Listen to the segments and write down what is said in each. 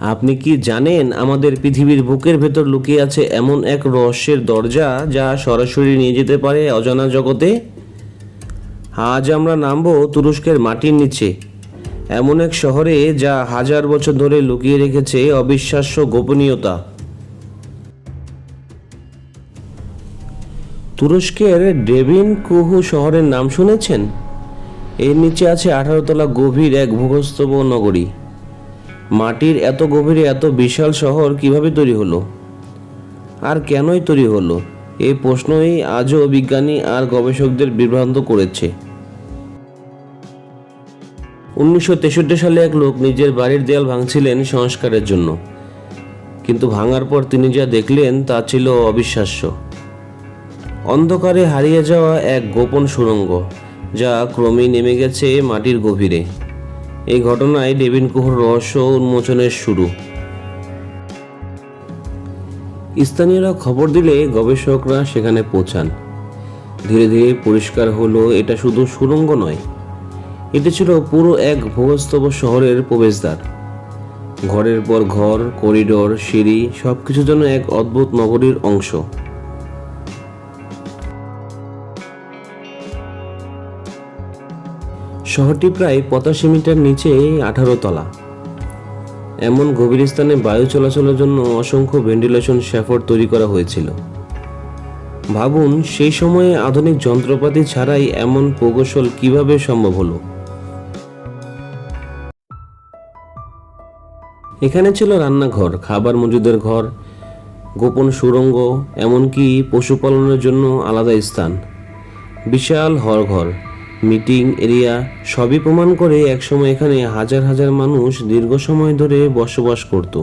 আপনি কি জানেন আমাদের পৃথিবীর বুকের ভেতর লুকিয়ে আছে এমন এক রহস্যের দরজা যা সরাসরি নিয়ে যেতে পারে অজানা জগতে? আজ আমরা নামবো তুরস্কের মাটির নিচে। এমন এক শহরে যা হাজার বছর ধরে লুকিয়ে রেখেছে অবিশ্বাস্য গোপনীয়তা। তুরস্কের ডেভিন কুহু শহরের নাম শুনেছেন? এর নিচে আছে আঠারো তলা গভীর এক ভূগস্তব নগরী। মাটির এত গভীরে এত বিশাল শহর কীভাবে তৈরি হলো? আর কেনই তৈরি হলো? এই প্রশ্নই আজও বিজ্ঞানী আর গবেষকদের বিভ্রান্ত করেছে। উনিশশো তেষট্টি সালে এক লোক নিজের বাড়ির দেয়াল ভাঙছিলেন সংস্কারের জন্য। কিন্তু ভাঙার পর তিনি যা দেখলেন তা ছিল অবিশ্বাস্য। অন্ধকারে হারিয়ে যাওয়া এক গোপন সুড়ঙ্গ, যা ক্রমেই নেমে গেছে মাটির গভীরে। এই ঘটনায় ডেভিন কুহর রহস্য উন্মোচনের শুরু। স্থানীয়রা খবর দিলে গবেষকরা সেখানে পৌঁছান। ধীরে ধীরে পরিষ্কার হলো, এটা শুধু সুড়ঙ্গ নয়। এটি ছিল পুরো এক ভূগস্তব শহরের প্রবেশদ্বার। ঘরের পর ঘর, করিডোর, সিঁড়ি, সবকিছু যেন এক অদ্ভুত নগরীর অংশ। শহরটি প্রায় পঁচাশি মিটার নিচে আঠারো তলা। এমন গভীর স্থানে বায়ু চলাচলের জন্য অসংখ্য ভেন্টিলেশন শ্যাফট তৈরি করা হয়েছিল। ভাবুন, সেই সময়ে আধুনিক যন্ত্রপাতি ছাড়াই এমন প্রকৌশল কীভাবে সম্ভব হলো? এখানে ছিল রান্নাঘর, খাবার মজুদের ঘর, গোপন সুড়ঙ্গ, এমনকি পশুপালনের জন্য আলাদা স্থান। বিশাল হরঘর মিটিং, এরিয়া সবই প্রমাণ করে একসময় এখানে হাজার হাজার মানুষ দীর্ঘ সময় ধরে বসবাস করত।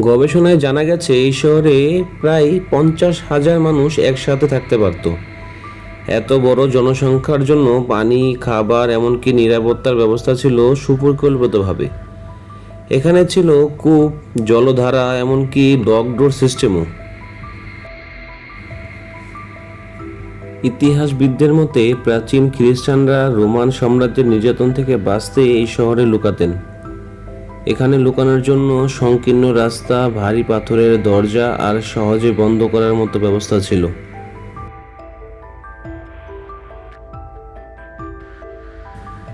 গবেষণায় জানা গেছে, এই শহরে প্রায় পঞ্চাশ হাজার মানুষ একসাথে থাকতে পারত। এত বড় জনসংখ্যার জন্য পানি, খাবার, এমনকি নিরাপত্তার ব্যবস্থা ছিল সুপরিকল্পিতভাবে। এখানে ছিল কূপ, জলধারা, এমনকি ডকডোর সিস্টেমও। ইতিহাসবিদদের মতে প্রাচীন খ্রিস্টানরা রোমান সাম্রাজ্যের নির্যাতন থেকে বাঁচতে এই শহরে লুকাতেন। এখানে লুকানোর জন্য সংকীর্ণ রাস্তা, ভারী পাথরের দরজা আর সহজে বন্ধ করার মতো ব্যবস্থা ছিল।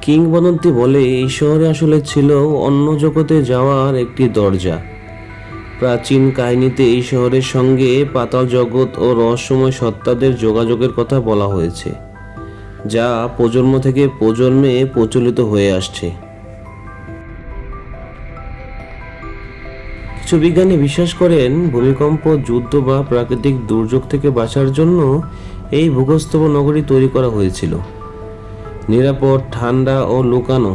কিংবদন্তি বলে, এই শহরে আসলে ছিল অন্য জগতে যাওয়ার একটি দরজা। প্রাচীন কাহিনীতে এই শহরের সঙ্গে পাতাল জগৎ ও রহস্যময় সত্তাদের যোগাযোগের কথা বলা হয়েছে, যা প্রজন্ম থেকে প্রজন্মে প্রচলিত হয়ে আসছে। কিছু বিজ্ঞানী বিশ্বাস করেন, ভূমিকম্প, যুদ্ধ বা প্রাকৃতিক দুর্যোগ থেকে বাঁচার জন্য এই ভূগস্তব নগরী তৈরি করা হয়েছিল। নিরাপদ, ঠান্ডা ও লুকানো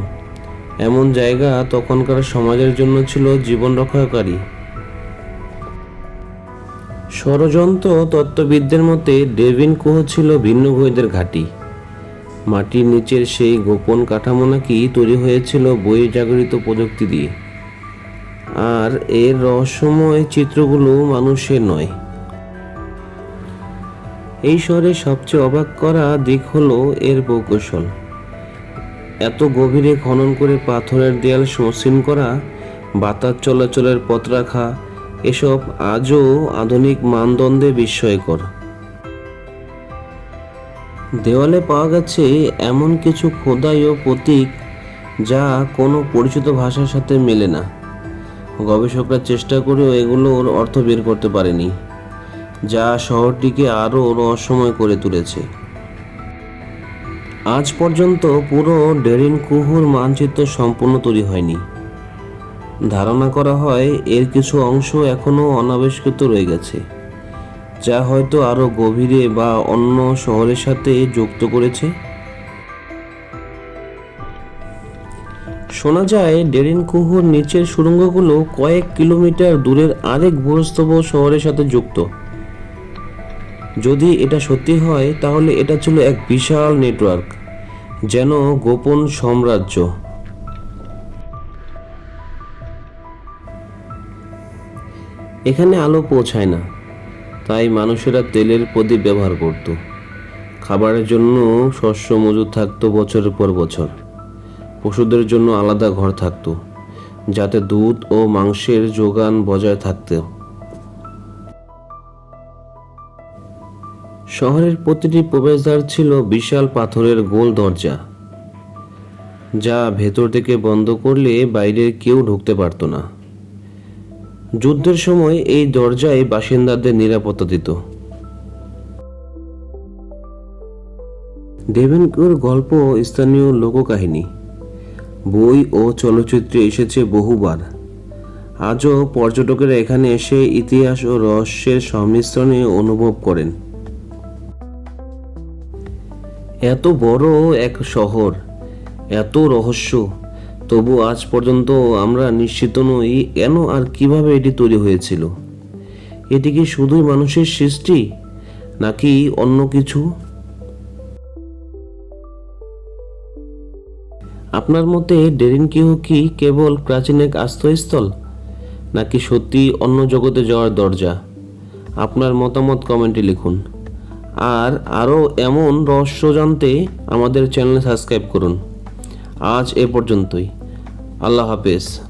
এমন জায়গা তখনকার সমাজের জন্য ছিল জীবন রক্ষাকারী। ষড়যন্ত্র তত্ত্ববিদদের মতে ডেভিন কুহ ছিল ভিন্ন ভূমিদের ঘাঁটি। মাটির নিচের সেই গোপন কাঠামো নাকি তৈরি হয়েছিল বহির্জাগরিত প্রযুক্তি দিয়ে। আর এর রহস্যময় চিত্রগুলো মানুষের নয়। এই শহরের সবচেয়ে অবাক করা দিক হলো এর প্রকৌশল। এত গভীরে খনন করে পাথরের দেয়াল মসৃণ করা, বাতাস চলাচলের পথ রাখা এসব আজও আধুনিক মানদণ্ডে বিস্ময়কর। দেওয়ালে পাওয়া গেছে এমন কিছু খোদাই ও প্রতীক যা কোনো পরিচিত ভাষার সাথে মেলে না। গবেষকরা চেষ্টা করেও এগুলোর অর্থ বের করতে পারেনি, যা শহরটিকে আরও রহস্যময় করে তুলেছে। আজ পর্যন্ত পুরো ডেরিন কুহুর মানচিত্র সম্পূর্ণ তৈরি হয়নি। ধারণা করা হয় এর কিছু অংশ এখনও অনাবিষ্কৃত রয়ে গেছে, যা হয়তো আরও গভীরে বা অন্য শহরের সাথে যুক্ত করেছে। শোনা যায়, ডেরিন কুহুর নিচের সুড়ঙ্গগুলো কয়েক কিলোমিটার দূরের আরেক ভূস্তব শহরের সাথে যুক্ত। যদি এটা সত্যি হয়, তাহলে এটা ছিল এক বিশাল নেটওয়ার্ক, যেন গোপন সাম্রাজ্য। এখানে আলো পৌঁছায় না। তাই মানুষেরা তেলের প্রদীপ ব্যবহার করত। খাবারের জন্য শস্য মজুদ থাকতো বছরের পর বছর। পশুদের জন্য আলাদা ঘর থাকত, যাতে দুধ ও মাংসের যোগান বজায় থাকত। শহরের প্রতিটি প্রবেশদ্বার ছিল বিশাল পাথরের গোল দরজা, যা ভেতর থেকে বন্ধ করলে বাইরে কেউ ঢুকতে পারতো না। যুদ্ধের সময় এই দরজায় বাসিন্দাদের নিরাপত্তা দিত। ডেভেনকোর গল্প স্থানীয় লোককাহিনী। বই ও চলচ্চিত্রে এসেছে বহুবার। আজও পর্যটকেরা এখানে এসে ইতিহাস ও রহস্যের সংমিশ্রণে অনুভব করেন। এত বড় এক শহর, এত রহস্য তবু আজ পর্যন্ত আমরা নিশ্চিত নই কেন আর কীভাবে এটি তৈরি হয়েছিল। এটি কি শুধুই মানুষের সৃষ্টি, নাকি অন্য কিছু? আপনার মতে ডেরিন কিহু কি কেবল প্রাচীন এক আশ্রয়স্থল, নাকি সত্যি অন্য জগতে যাওয়ার দরজা? আপনার মতামত কমেন্টে লিখুন। আর আরও এমন রহস্য জানতে আমাদের চ্যানেল সাবস্ক্রাইব করুন। আজ এ পর্যন্তই। আল্লাহ হাফেজ।